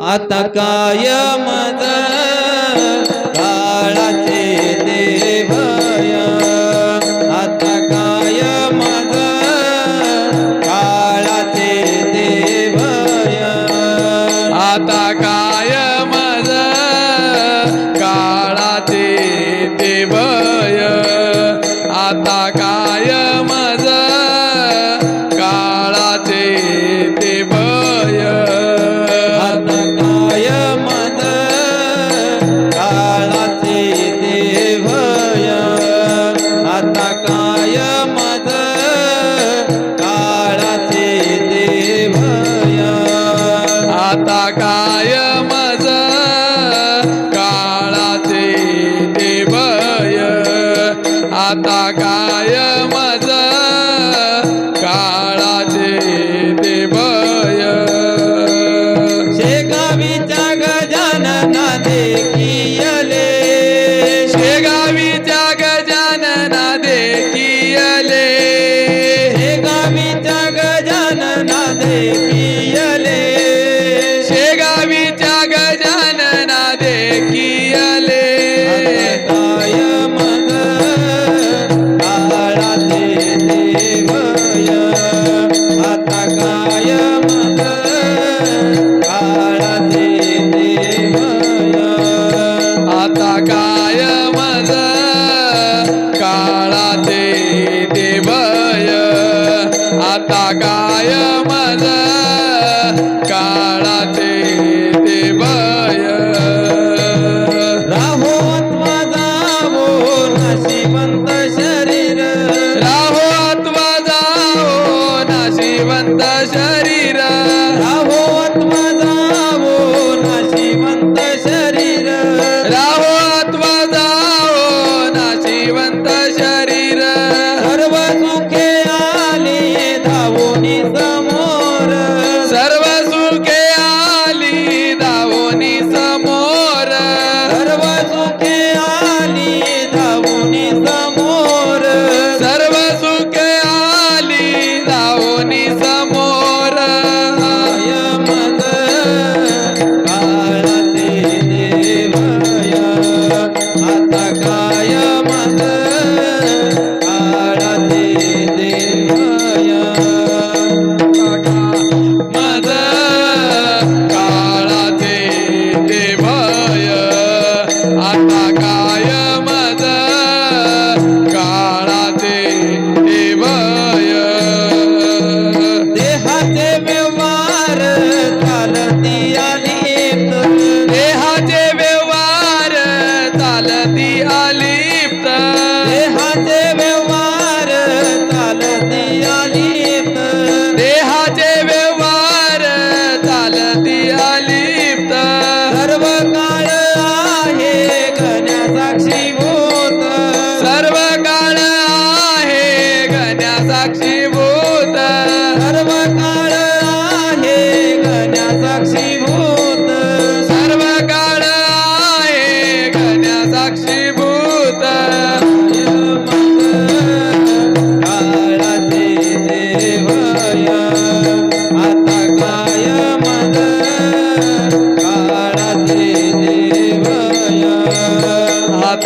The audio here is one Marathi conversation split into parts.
आता कायम काळाचे देवय आता कायम काळाचे देवय आता कायम काळाचे देवय आता कायम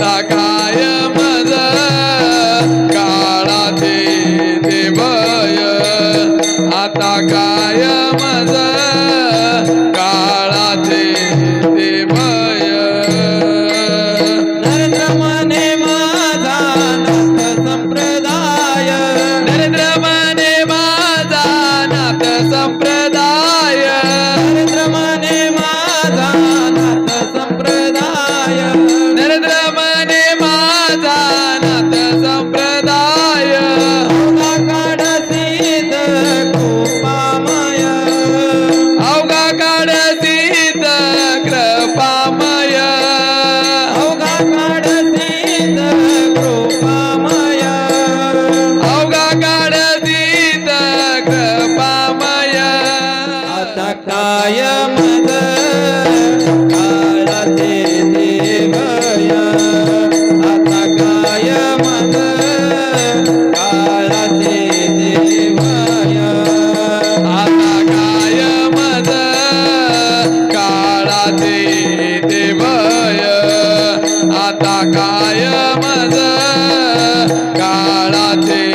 saca. day.